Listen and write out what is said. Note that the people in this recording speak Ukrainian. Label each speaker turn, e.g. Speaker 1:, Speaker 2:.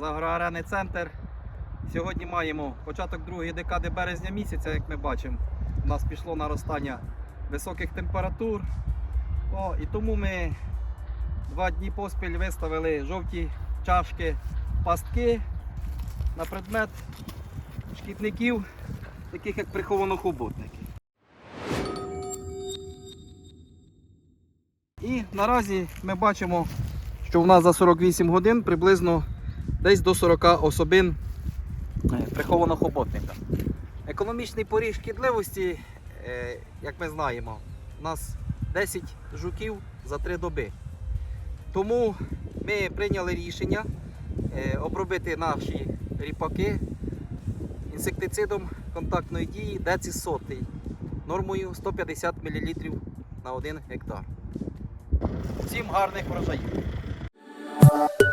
Speaker 1: Агроарени Центр. Сьогодні маємо початок другої декади березня місяця, як ми бачимо. У нас пішло наростання високих температур. О, і тому ми два дні поспіль виставили жовті чашки пастки на предмет шкідників, таких як приховано-хоботники. І наразі ми бачимо, що в нас за 48 годин приблизно десь до 40 особин е, прихованого хоботника. Економічний поріг шкідливості, е, як ми знаємо, у нас 10 жуків за 3 доби. Тому ми прийняли рішення е, обробити наші ріпаки інсектицидом контактної дії Децис сотий нормою 150 мл на 1 гектар. Всім гарних врожаїв! Bye.